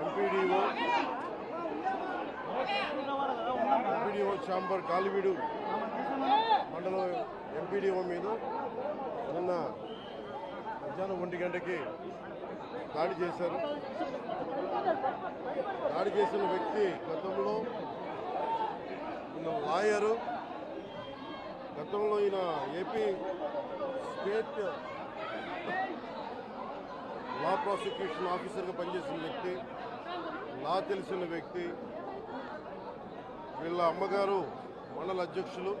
MPDO MPDO కాలివీడు మండలం MPDO మీద నిన్న మధ్యాహ్నం ఒంటి గంటకి దాడి చేశారు. దాడి చేసిన వ్యక్తి గతంలో ఈయన లాయరు గతంలో ఈయన ఏపీ స్టేట్ ప్రాసిక్యూషన్ ఆఫీసర్గా పనిచేసిన వ్యక్తి నా తెలిసిన వ్యక్తి వీళ్ళ అమ్మగారు మండల అధ్యక్షులు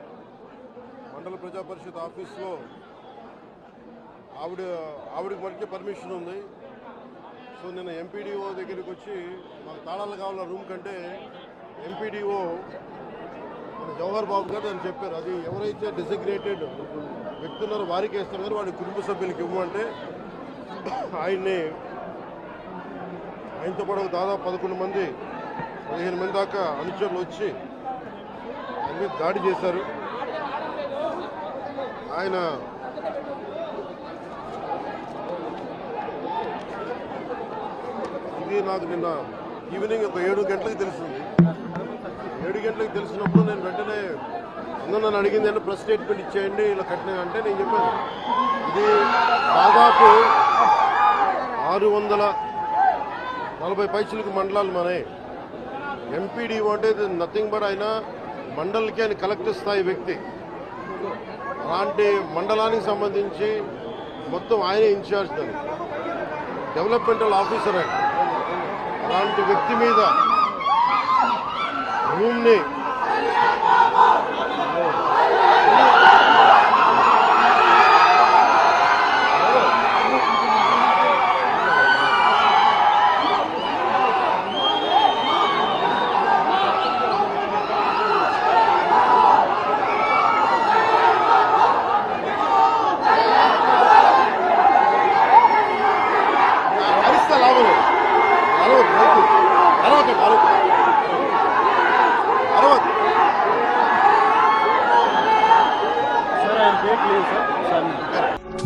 మండల ప్రజా పరిషత్ ఆఫీస్లో ఆవిడ ఆవిడకి మనకి పర్మిషన్ ఉంది. సో నేను ఎంపీడీఓ దగ్గరికి వచ్చి మాకు తాళాలు కావాల రూమ్ కంటే ఎంపీడీఓ మన జవహర్ బాబు గారు అని చెప్పారు. అది ఎవరైతే డెసిగ్నేటెడ్ వ్యక్తులు ఉన్నారో వారికి వేస్తారు కానీ వాడి కుటుంబ సభ్యులకి ఇవ్వమంటే ఆయన్ని ఆయనతో కూడా దాదాపు పదకొండు మంది పదిహేను మంది దాకా అనుచరులు వచ్చి ఆయన మీద దాడి చేశారు. ఆయన ఇది నాకు నిన్న ఈవినింగ్ ఒక ఏడు గంటలకు తెలిసింది. ఏడు గంటలకు తెలిసినప్పుడు నేను వెంటనే అందరూ నన్ను అడిగింది అంటే ప్రెస్ స్టేట్మెంట్ ఇచ్చేయండి ఇలా కట్టిన అంటే నేను చెప్పాను. ఇది దాదాపు ఆరు వందల నలభై పైసలకు మండలాలు మనే ఎంపీడీ అంటే నథింగ్ బట్ ఆయన మండలికి ఆయన కలెక్టర్ స్థాయి వ్యక్తి. అలాంటి మండలానికి సంబంధించి మొత్తం ఆయనే ఇన్ఛార్జ్ దాన్ని. డెవలప్మెంటల్ ఆఫీసర్ ఆయన. అలాంటి వ్యక్తి మీద రూమ్ని లేదు. అరవద్దు అరవద్దు అరవద్దు సార్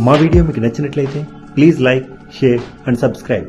మా వీడియో మీకు నచ్చినట్లయితే please like share and subscribe.